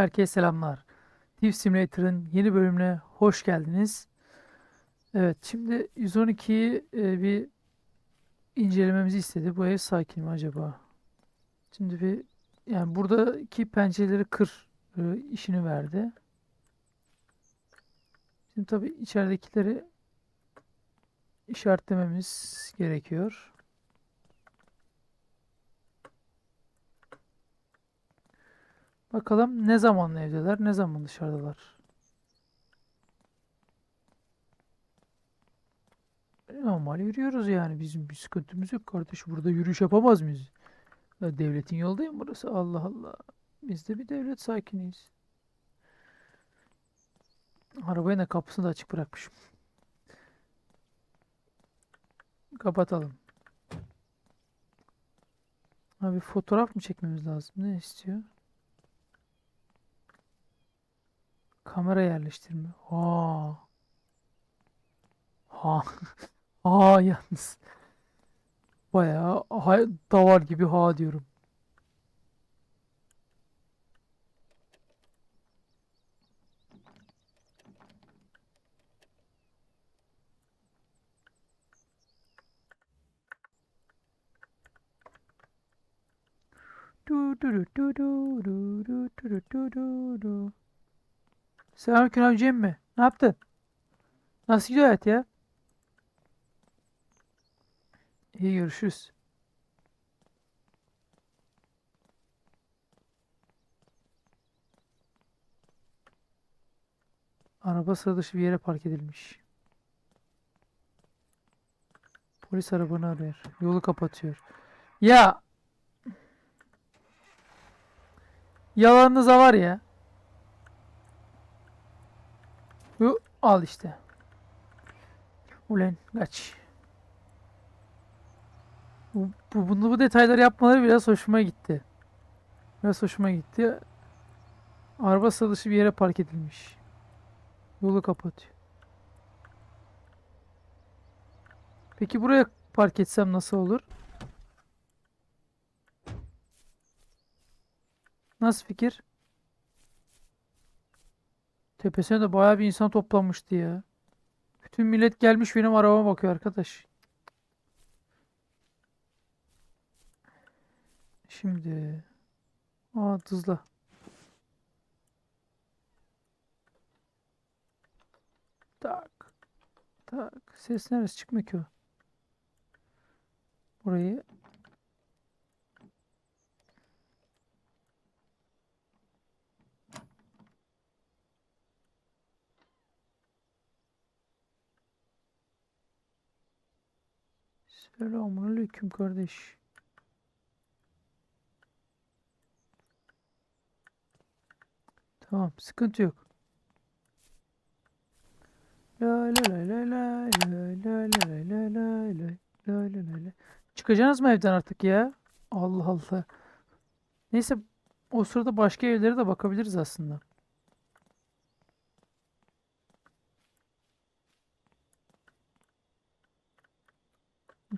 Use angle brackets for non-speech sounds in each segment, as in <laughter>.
Herkese selamlar. Thief Simulator'ın yeni bölümüne hoş geldiniz. Evet, şimdi 112'yi e, bir incelememizi istedi. Bu ev sakin mi acaba? Şimdi bir yani buradaki pencereleri kır e, işini verdi. Şimdi tabii içeridekileri işaretlememiz gerekiyor. Bakalım ne zaman evdeler, ne zaman dışarıdalar. Normal yürüyoruz yani. Bizim bir sıkıntımız yok kardeş. Burada yürüyüş yapamaz mıyız? Devletin yolu burası? Allah Allah. Biz de bir devlet sakiniyiz. Arabanın da kapısını da açık bırakmışım. Kapatalım. Abi fotoğraf mı çekmemiz lazım? Ne istiyor? Kamera yerleştirme. Ha. Ha. Ha yalnız. Bayağı ha, davar gibi ha diyorum. Du du du du du du du du du du. Selamünaleyküm abi mi? Ne yaptın? Nasıl gidiyor hayat ya? İyi görüşürüz. Araba sıra dışı bir yere park edilmiş. Polis arabanı arıyor. Yolu kapatıyor. Ya yalanınıza var ya. Yu, al işte. Ulen kaç. Bu, bu, bunu bu detayları yapmaları biraz hoşuma gitti. Biraz hoşuma gitti. Araba sıra dışı bir yere park edilmiş. Yolu kapatıyor. Peki buraya park etsem nasıl olur? Nasıl fikir? Tepesine de bayağı bir insan toplanmıştı ya. Bütün millet gelmiş benim arabama bakıyor arkadaş. Şimdi. Aa tızla. Tak. Tak. Ses neresi çıkmıyor ki o? Burayı. Selamünaleyküm kardeş. Tamam, sıkıntı yok. La la la la la la la la la la la la la. Çıkacaksınız mı evden artık ya? Allah Allah. Neyse o sırada başka evlere de bakabiliriz aslında.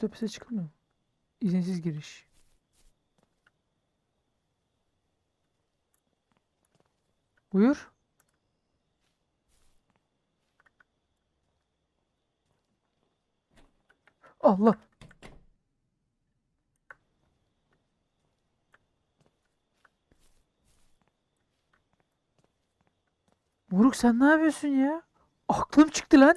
Tepesine çıkılmıyor mu? İzinsiz giriş. Buyur. Allah. Buruk sen ne yapıyorsun ya? Aklım çıktı lan.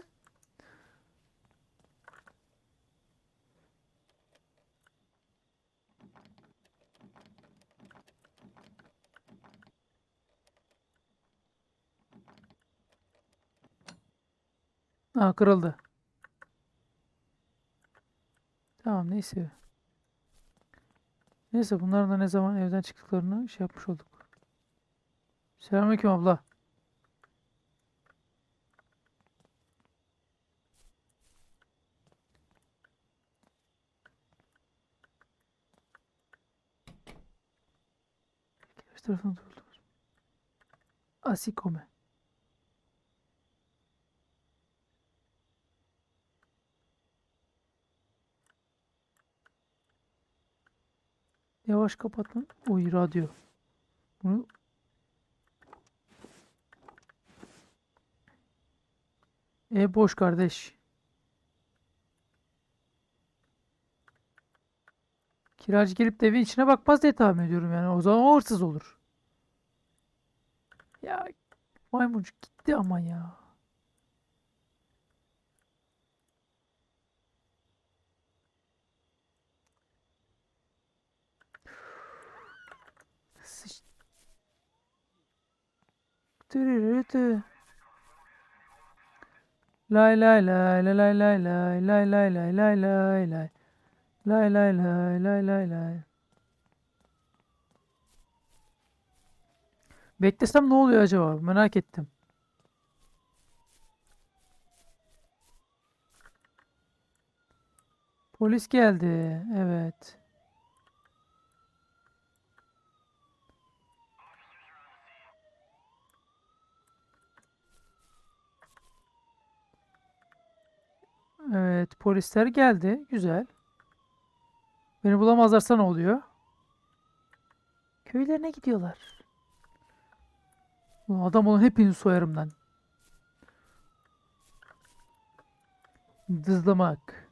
Aa kırıldı. Tamam neyse. Neyse bunların da ne zaman evden çıktıklarını şey yapmış olduk. Selamünaleyküm abla. Karşı tarafına doğru. Asikome. Yavaş kapat lan. Oy radyo. Bunu E boş kardeş. Kiracı gelip de evin içine bakmaz diye tahmin ediyorum yani. O zaman o hırsız olur. Ya maymuncuk gitti ama ya. Lay lay lay lay lay lay lay lay lay lay lay lay lay lay lay lay lay lay lay Beklesem ne oluyor acaba? Merak ettim. Polis geldi. Evet. Evet, polisler geldi. Güzel. Beni bulamazlarsa ne oluyor? Köylerine gidiyorlar. Ulan adam olan hepinizi soyarım lan. Dızlamak.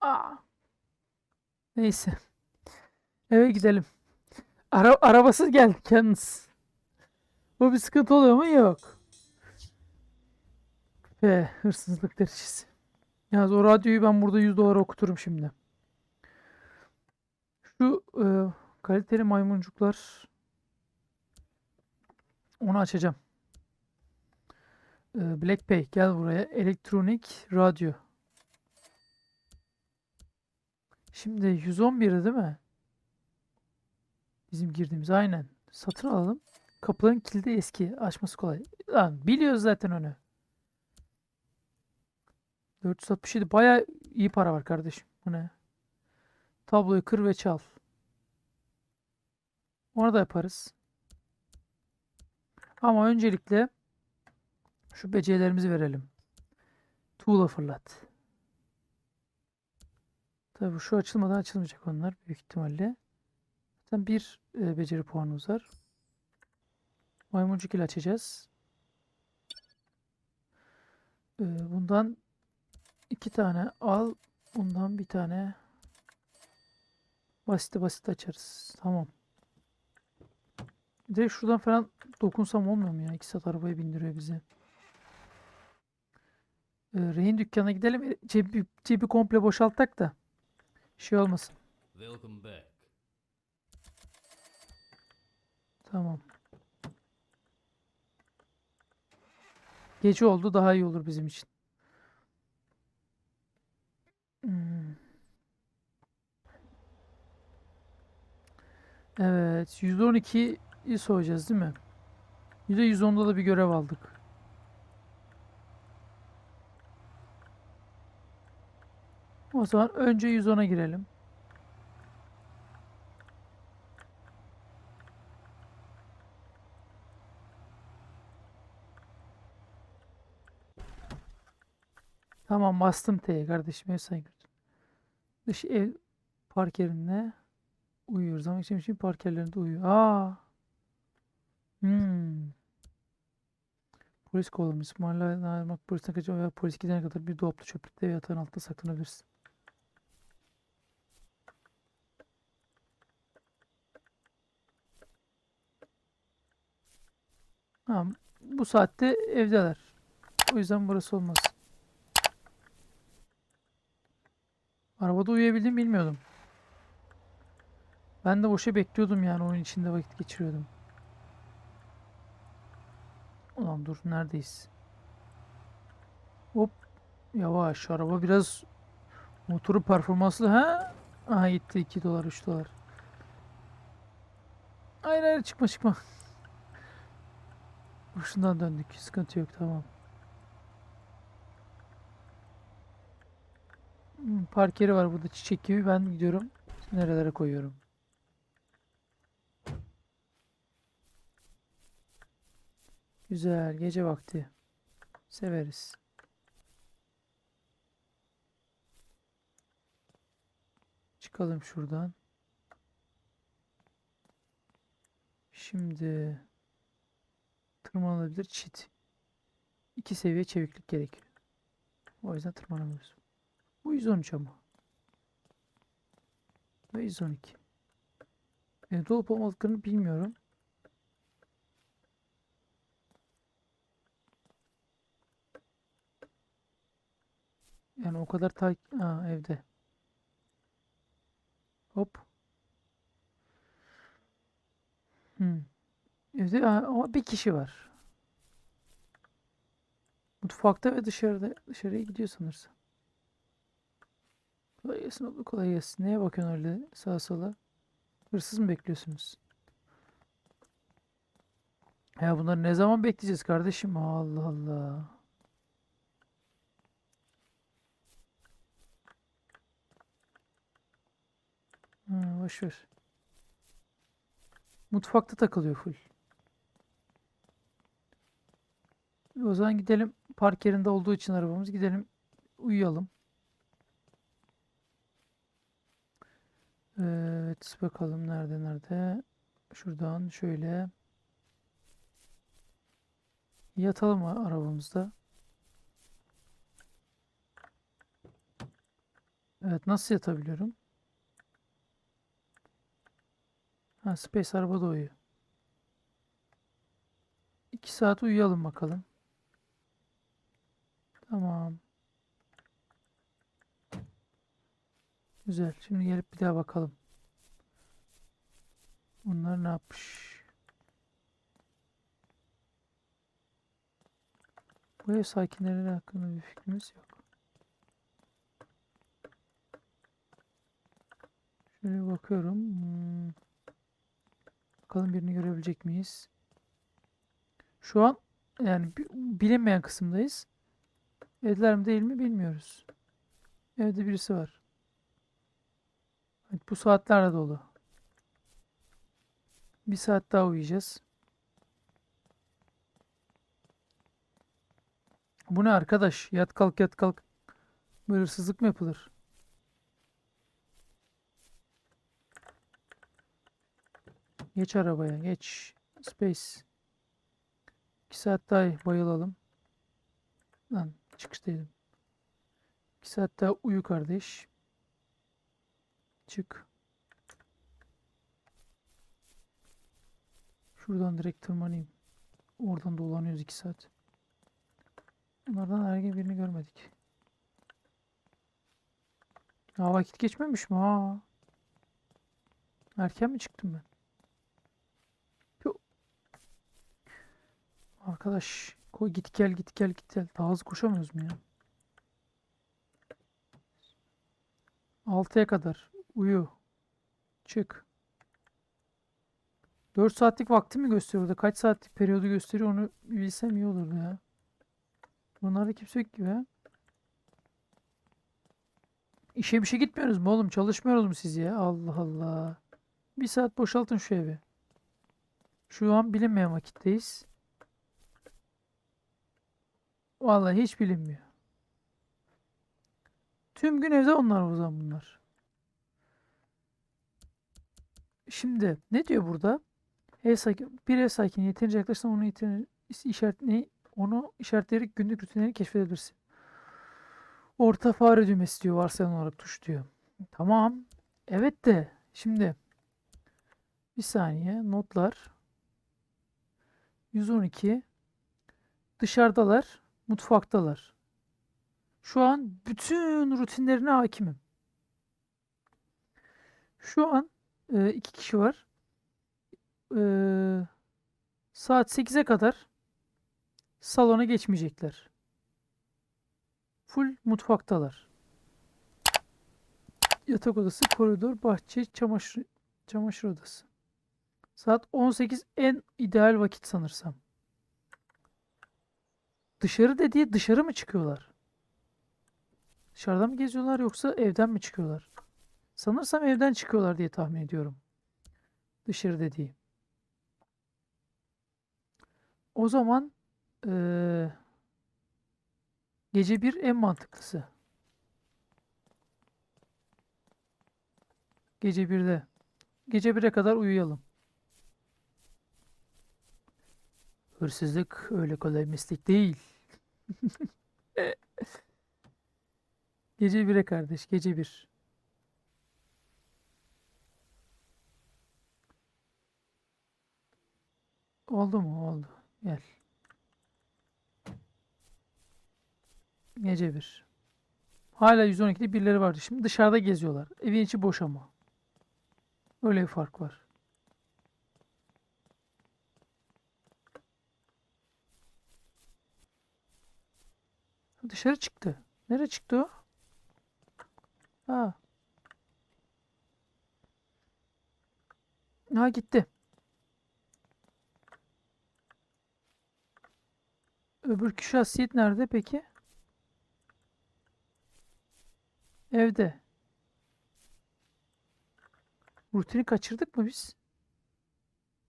Aa. Neyse. Eve gidelim. Ara arabasız geldik yalnız. Bu bir sıkıntı oluyor mu? Yok. Ve hırsızlık derecesi. Yalnız o radyoyu ben burada 100 dolara okuturum şimdi. Şu e, kaliteli maymuncuklar onu açacağım. E, Blackpay gel buraya. Elektronik radyo. Şimdi 111'i değil mi? Bizim girdiğimiz aynen. Satın alalım. Kapıların kilidi eski. Açması kolay. Lan biliyoruz zaten onu. 467 baya iyi para var kardeşim. Bu ne? Tabloyu kır ve çal. Onu da yaparız. Ama öncelikle şu becerilerimizi verelim. Tuğla fırlat. Tabii şu açılmadan açılmayacak onlar büyük ihtimalle. Zaten bir e, beceri puanımız var. Maymuncuk ile açacağız. Ee, bundan iki tane al. Bundan bir tane basit basit açarız. Tamam. Direkt şuradan falan dokunsam olmuyor mu ya? İki saat arabaya bindiriyor bizi. Ee, rehin dükkanına gidelim. E, Cebi, cebi komple boşalttak da şey olmasın. Welcome back. Tamam. Gece oldu daha iyi olur bizim için. Hmm. Evet, %12'yi soyacağız değil mi? %110'da da bir görev aldık. O zaman önce 110'a girelim. Tamam bastım T'ye kardeşim ev sahibi. Dış ev park uyuyoruz ama için için park uyuyor. Aa. Hmm. Polis kovalamış. Mahalleden ayrılmak polisten kaçıyor veya polis gidene kadar bir dolapta çöplükte ve yatağın altında saklanabilirsin. Tamam. Bu saatte evdeler. O yüzden burası olmaz. Arabada uyuyabildim bilmiyordum. Ben de boşa bekliyordum yani oyun içinde vakit geçiriyordum. Ulan dur neredeyiz? Hop yavaş araba biraz motoru performanslı ha? Aha gitti 2 dolar 3 dolar. Hayır hayır çıkma çıkma. Boşundan döndük sıkıntı yok tamam. Park yeri var burada çiçek gibi. Ben gidiyorum. Nerelere koyuyorum. Güzel. Gece vakti. Severiz. Çıkalım şuradan. Şimdi tırmanılabilir çit. İki seviye çeviklik gerekiyor. O yüzden tırmanamıyoruz. Bu 113 ama. Ve 112. Evde olup olmadıklarını bilmiyorum. Yani o kadar ta ha, evde. Hop. Hmm. Evde ama bir kişi var. Mutfakta ve dışarıda dışarıya gidiyor sanırsam. Gelsin abla kolay gelsin. Neye bakıyorsun öyle sağa sola? Hırsız mı bekliyorsunuz? Ya bunları ne zaman bekleyeceğiz kardeşim? Allah Allah. Ha, boş. Mutfakta takılıyor full. O zaman gidelim park yerinde olduğu için arabamız gidelim uyuyalım. Evet bakalım nerede nerede. Şuradan şöyle yatalım arabamızda. Evet nasıl yatabiliyorum? Ha Space arabada uyuyor. 2 saat uyuyalım bakalım. Tamam. Güzel. Şimdi gelip bir daha bakalım. Bunlar ne yapmış? Bu ev sakinleri hakkında bir fikrimiz yok. Şöyle bakıyorum. Hmm. Bakalım birini görebilecek miyiz? Şu an yani bi- bilinmeyen kısımdayız. Evdeler mi değil mi bilmiyoruz. Evde birisi var. Evet, bu saatlerle dolu. Bir saat daha uyuyacağız. Bu ne arkadaş? Yat kalk yat kalk. Böyle hırsızlık mı yapılır? Geç arabaya geç. Space. 2 saat daha bayılalım. Lan çıkıştaydım. 2 saat daha uyu kardeş. Çık. Şuradan direkt tırmanayım. Oradan dolanıyoruz 2 saat. Bunlardan herhangi birini görmedik. Ya vakit geçmemiş mi ha? Erken mi çıktım ben? Yo. Arkadaş, koy git gel git gel git gel. Daha hızlı koşamıyoruz mu ya? 6'ya kadar uyu. Çık. 4 saatlik vakti mi gösteriyor orada? Kaç saatlik periyodu gösteriyor onu bilsem iyi olurdu ya. Bunlarda kimse yok gibi ha. İşe bir şey gitmiyoruz mu oğlum? Çalışmıyoruz mu siz ya? Allah Allah. Bir saat boşaltın şu evi. Şu an bilinmeyen vakitteyiz. Vallahi hiç bilinmiyor. Tüm gün evde onlar o zaman bunlar. Şimdi ne diyor burada? Ev sakin, bir ev sakini yeterince yaklaşırsan onu yeterince işaret, ne, onu işaretleyerek günlük rutinlerini keşfedebilirsin. Orta fare düğmesi diyor varsayılan olarak tuş diyor. Tamam. Evet de şimdi bir saniye notlar 112 dışarıdalar mutfaktalar. Şu an bütün rutinlerine hakimim. Şu an e, iki kişi var. E, saat 8'e kadar salona geçmeyecekler. Full mutfaktalar. Yatak odası, koridor, bahçe, çamaşır çamaşır odası. Saat 18 en ideal vakit sanırsam. Dışarı dediği dışarı mı çıkıyorlar? Dışarıdan mı geziyorlar yoksa evden mi çıkıyorlar? Sanırsam evden çıkıyorlar diye tahmin ediyorum. Dışarı dediği. O zaman eee, gece bir en mantıklısı. Gece birde. Gece 1'e kadar uyuyalım. Hırsızlık öyle kolay meslek değil. <laughs> Gece bire kardeş, gece bir. Oldu mu? Oldu. Gel. Gece bir. Hala 112'de birileri vardı. Şimdi dışarıda geziyorlar. Evin içi boş ama. Öyle bir fark var. Dışarı çıktı. Nereye çıktı o? Ha. Ha gitti. Öbürkü şahsiyet nerede peki? Evde. Rutini kaçırdık mı biz?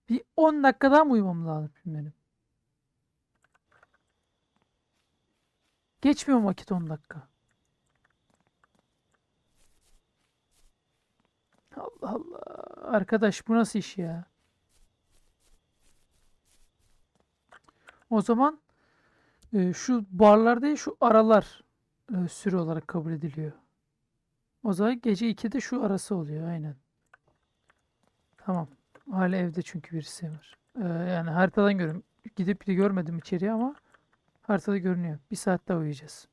Bir 10 dakika daha mı uyumam lazım benim? Geçmiyor mu vakit 10 dakika? Allah Allah. Arkadaş bu nasıl iş ya? O zaman e, şu barlar değil şu aralar e, süre olarak kabul ediliyor. O zaman gece 2'de şu arası oluyor aynen. Tamam. Hala evde çünkü birisi var. E, yani haritadan görüyorum. Gidip de görmedim içeriye ama haritada görünüyor. Bir saat daha uyuyacağız.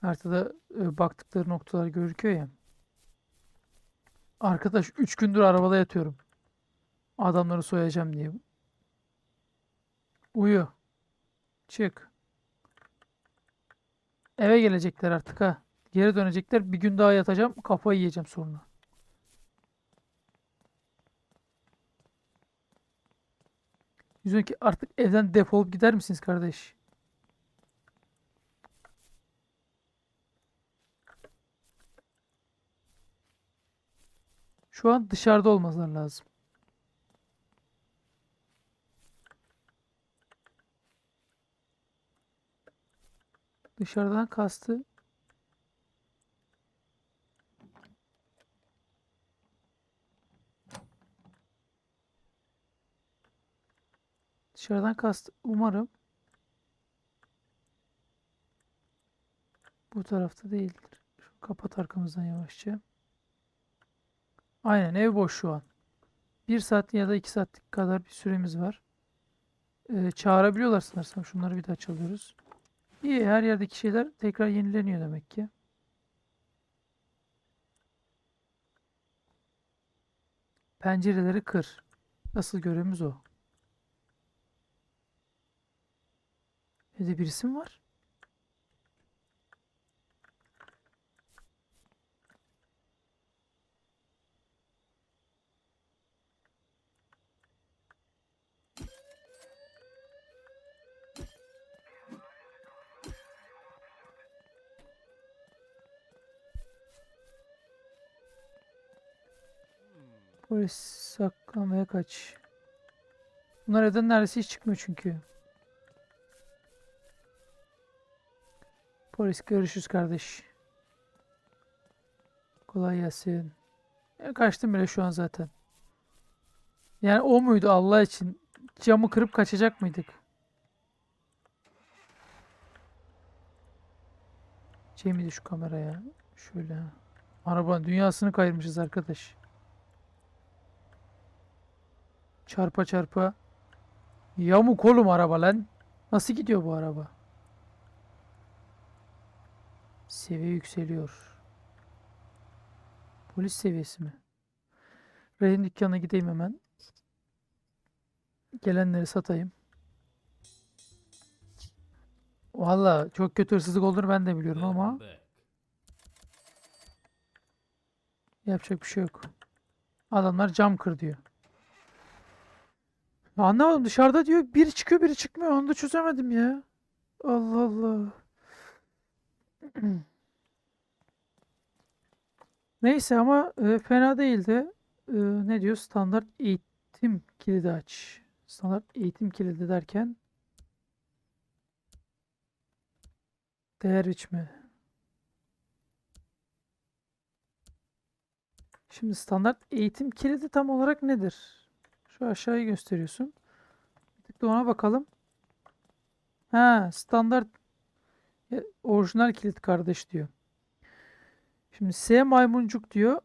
Haritada e, baktıkları noktalar gözüküyor ya. Arkadaş 3 gündür arabada yatıyorum. Adamları soyacağım diye. Uyu. Çık. Eve gelecekler artık ha. Geri dönecekler. Bir gün daha yatacağım. Kafayı yiyeceğim sonra. ki artık evden defolup gider misiniz kardeş? Şu an dışarıda olmaları lazım. Dışarıdan kastı. Dışarıdan kastı. Umarım. Bu tarafta değildir. Şu kapat arkamızdan yavaşça. Aynen ev boş şu an. Bir saat ya da iki saatlik kadar bir süremiz var. Ee, çağırabiliyorlar sanırsam. Şunları bir daha çalıyoruz. İyi her yerdeki şeyler tekrar yenileniyor demek ki. Pencereleri kır. Asıl görevimiz o. Evde birisi mi var? Polis saklamaya kaç. Bunlar evden neredeyse hiç çıkmıyor çünkü. Polis görüşürüz kardeş. Kolay gelsin. Kaçtım bile şu an zaten. Yani o muydu Allah için? Camı kırıp kaçacak mıydık? Şey miydi şu kameraya? Şöyle. Arabanın dünyasını kayırmışız arkadaş. Çarpa çarpa. Yamuk oğlum araba lan. Nasıl gidiyor bu araba? Seviye yükseliyor. Polis seviyesi mi? Rey'in dükkanına gideyim hemen. Gelenleri satayım. Valla çok kötü hırsızlık olduğunu ben de biliyorum ama yapacak bir şey yok. Adamlar cam kır diyor. Anlamadım dışarıda diyor biri çıkıyor biri çıkmıyor onu da çözemedim ya. Allah Allah. <clears throat> Neyse ama e, fena değildi. E, ne diyor? Standart eğitim kilidi aç. Standart eğitim kilidi derken değer biçme. Şimdi standart eğitim kilidi tam olarak nedir? Şu aşağıyı gösteriyorsun. Bir tık çıktı ona bakalım. Ha standart e, orijinal kilit kardeş diyor. Şimdi S maymuncuk diyor.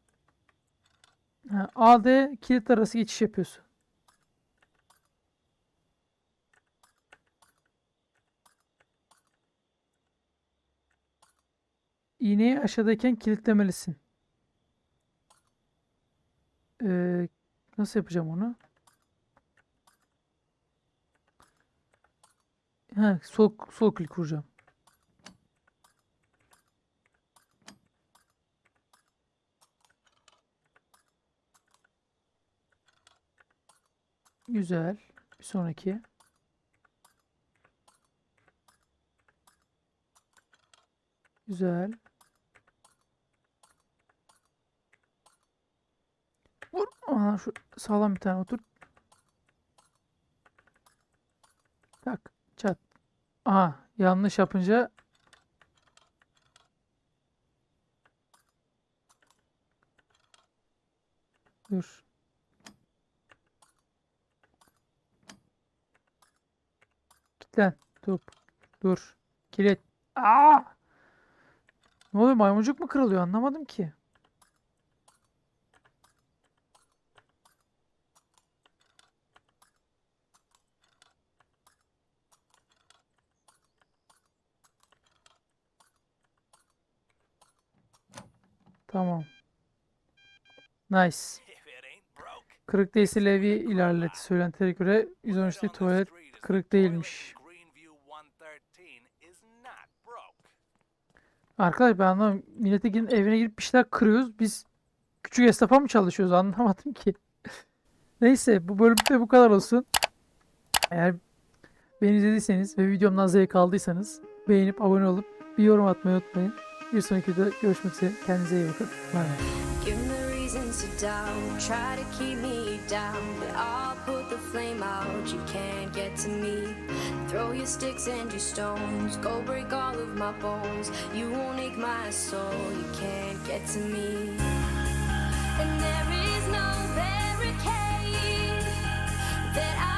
Ha, AD kilit arası geçiş yapıyorsun. İğneyi aşağıdayken kilitlemelisin. Ee, nasıl yapacağım onu? Ha, sol sol klik vuracağım. Güzel. Bir sonraki. Güzel. Vur. Aa, şu sağlam bir tane otur. Tak. Aha. Yanlış yapınca Dur. Kilitlen. Dur. Dur. Kilit. Aa! Ne oluyor? Maymuncuk mu kırılıyor? Anlamadım ki. Tamam. Nice. Kırık değilse Levi ilerleti. Söylentilere göre 113'te tuvalet kırık değilmiş. Arkadaş ben anlamadım. Milletin evine girip bir şeyler kırıyoruz. Biz küçük esnafa mı çalışıyoruz? Anlamadım ki. <laughs> Neyse bu bölümde bu kadar olsun. Eğer beni izlediyseniz ve videomdan zevk aldıysanız beğenip abone olup bir yorum atmayı unutmayın. Bir sonraki videoda görüşmek üzere. Kendinize iyi bakın. Bye bye. to doubt. Try to keep me down. But i'll put the flame out. You can't get to me. Throw your sticks and your stones. Go break all of my bones. You won't ache my soul. You can't get to me. And there is no barricade that i